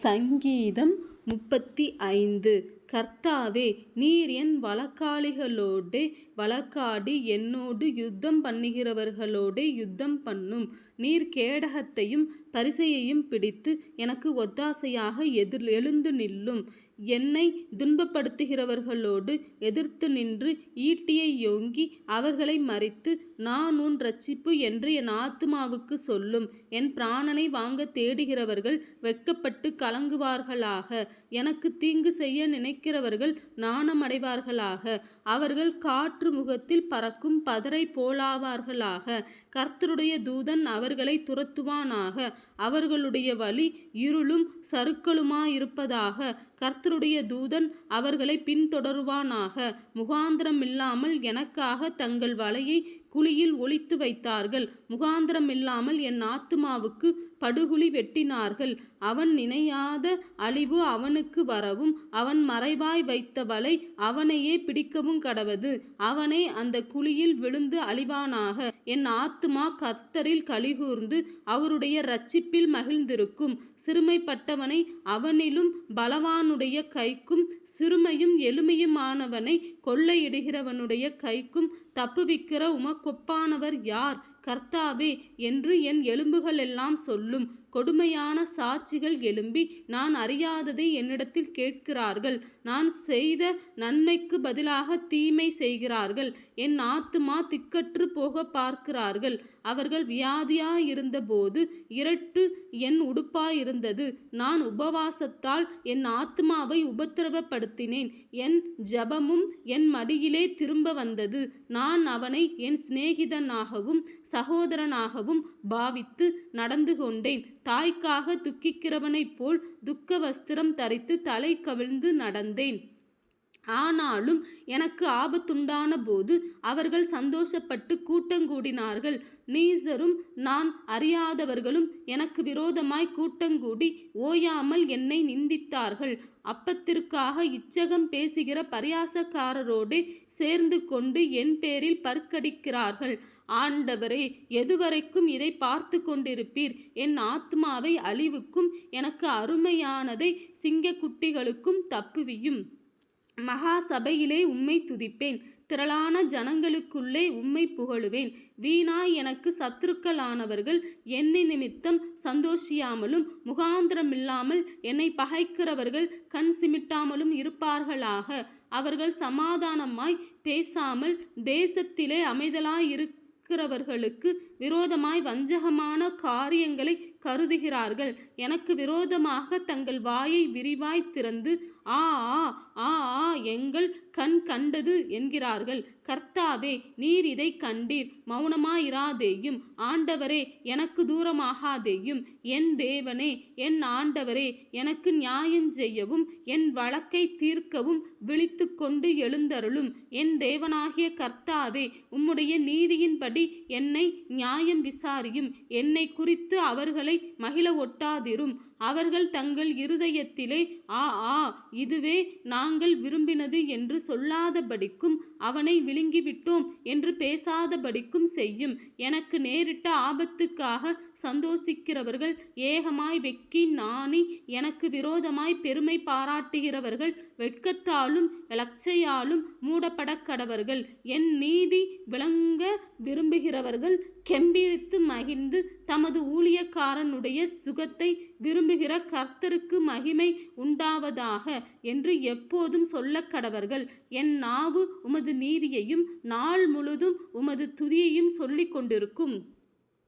சங்கீதம் முப்பத்தி ஐந்து. கர்த்தாவே நீர் என் வழக்காளிகளோடு வழக்காடி என்னோடு யுத்தம் பண்ணுகிறவர்களோடே யுத்தம் பண்ணும். நீர் கேடகத்தையும் பரிசையையும் பிடித்து எனக்கு ஒத்தாசையாக எதிர் எழுந்து நில்லும். என்னை துன்பப்படுத்துகிறவர்களோடு எதிர்த்து நின்று ஈட்டியை யோங்கி அவர்களை மறித்து நான் உன் ரட்சிப்பு என்று என் ஆத்துமாவுக்கு சொல்லும். என் பிராணனை வாங்க தேடுகிறவர்கள் வெட்கப்பட்டு கலங்குவார்களாக. எனக்கு தீங்கு செய்ய நினை நினைக்கிறவர்கள் நாணமடைவார்களாக அவர்கள் காற்று முகத்தில் பறக்கும் பதரை போலாவார்களாக. கர்த்தருடைய தூதன் அவர்களை துரத்துவானாக. அவர்களுடைய வழி இருளும் சருக்களுமாயிருப்பதாக. கர்த்தருடைய தூதன் அவர்களை பின்தொடருவானாக. முகாந்திரமில்லாமல் எனக்காக தங்கள் வலையை குழியில் ஒளித்து வைத்தார்கள். முகாந்திரமில்லாமல் என் ஆத்துமாவுக்கு படுகுழி வெட்டினார்கள். அவன் நினையாத அழிவு அவனுக்கு வரவும் அவன் மறைவாய் வைத்த வலை அவனையே பிடிக்கவும் கடவது. அவனை அந்த குழியில் விழுந்து அழிவானாக. என் ஆத்துமா கர்த்தரில் கலிகூர்ந்து அவருடைய ரட்சிப்பில் மகிழ்ந்திருக்கும். சிறுமைப்பட்டவனை அவனிலும் பலவானுடைய கைக்கும் சிறுமையும் எளிமையுமானவனை கொள்ளையிடுகிறவனுடைய கைக்கும் தப்புவிக்கிற கொப்பானவர் யார்? கர்த்தாவே என்று என் எலும்புகள் எல்லாம் சொல்லும். கொடுமையான சாட்சிகள் எழும்பி நான் அறியாததை என்னிடத்தில் கேட்கிறார்கள். நான் செய்த நன்மைக்கு பதிலாக தீமை செய்கிறார்கள். என் ஆத்துமா திக்கற்று போக பார்க்கிறார்கள். அவர்கள் வியாதியாயிருந்தபோது இரட்டு என் உடுப்பாயிருந்தது. நான் உபவாசத்தால் என் ஆத்மாவை உபத்திரவப்படுத்தினேன். என் ஜபமும் என் மடியிலே திரும்ப வந்தது. நான் அவனை என் சிநேகிதனாகவும் சகோதரனாகவும் பாவித்து நடந்து கொண்டேன். தாய்க்காக துக்கிக்கிறவனைப் போல் துக்க வஸ்திரம் தரித்து தலை கவிழ்ந்து நடந்தேன். ஆனாலும் எனக்கு ஆபத்துண்டான போது அவர்கள் சந்தோஷப்பட்டு கூட்டங்கூடினார்கள். நீசரும் நான் அறியாதவர்களும் எனக்கு விரோதமாய் கூட்டங்கூடி ஓயாமல் என்னை நிந்தித்தார்கள். அப்பத்திற்காக இச்சகம் பேசுகிற பரியாசக்காரரோடு சேர்ந்து கொண்டு என் பேரில் பற்கடிக்கிறார்கள். ஆண்டவரே எதுவரைக்கும் இதை பார்த்து கொண்டிருப்பீர்? என் ஆத்மாவை அழிவுக்கும் எனக்கு அருமையானதை சிங்கக்குட்டிகளுக்கும் தப்புவியும். மகா சபையிலே உம்மை துதிப்பேன். திரளான ஜனங்களுக்குள்ளே உம்மை புகழுவேன். வீணாய் எனக்கு சத்துருக்களானவர்கள் என்னை நிமித்தம் சந்தோஷியாமலும் முகாந்திரமில்லாமல் என்னை பகைக்கிறவர்கள் கண் சிமிட்டாமலும் இருப்பார்களாக. அவர்கள் சமாதானமாய் பேசாமல் தேசத்திலே அமைதலாய் இருக்கிறவர்களுக்கு விரோதமாய் வஞ்சகமான காரியங்களை கருதுகிறார்கள். எனக்கு விரோதமாக தங்கள் வாயை விரிவாய் திறந்து ஆ ஆ ஆ ஆ எங்கள் கண் கண்டது என்கிறார்கள். கர்த்தாவே நீர் இதை கண்டீர். மௌனமாயிராதேயும். ஆண்டவரே எனக்கு தூரமாகாதேயும். என் தேவனே என் ஆண்டவரே எனக்கு நியாயம் செய்யவும் என் வழக்கை தீர்க்கவும் விழித்து கொண்டு எழுந்தருளும். என் தேவனாகிய கர்த்தாவே உம்முடைய நீதியின்படி வரும்படி என்னை நியாயம் விசாரியும். என்னை குறித்து அவர்களை மகிழ ஒட்டாதிரும். அவர்கள் தங்கள் இருதயத்திலே ஆ ஆ இதுவே நாங்கள் விரும்பினது என்று சொல்லாதபடிக்கும் அவனை விழுங்கிவிட்டோம் என்று பேசாதபடிக்கும் செய்யும். எனக்கு நேரிட்ட ஆபத்துக்காக சந்தோஷிக்கிறவர்கள் ஏகமாய் வெக்கி நாணி எனக்கு விரோதமாய் பெருமை பாராட்டுகிறவர்கள் வெட்கத்தாலும் இலச்சையாலும் மூடப்பட கடவர்கள் என் நீதி விளங்க விரும்புகிறவர்கள் கெம்பீரித்து மகிழ்ந்து தமது ஊழியக்காரனுடைய சுகத்தை விரும்புகிற கர்த்தருக்கு மகிமை உண்டாவதாக என்று எப்போதும் சொல்ல கடவர்கள் என் நாவு உமது நீதியையும் நாள் முழுதும் உமது துதியையும் சொல்லிக் கொண்டிருக்கும்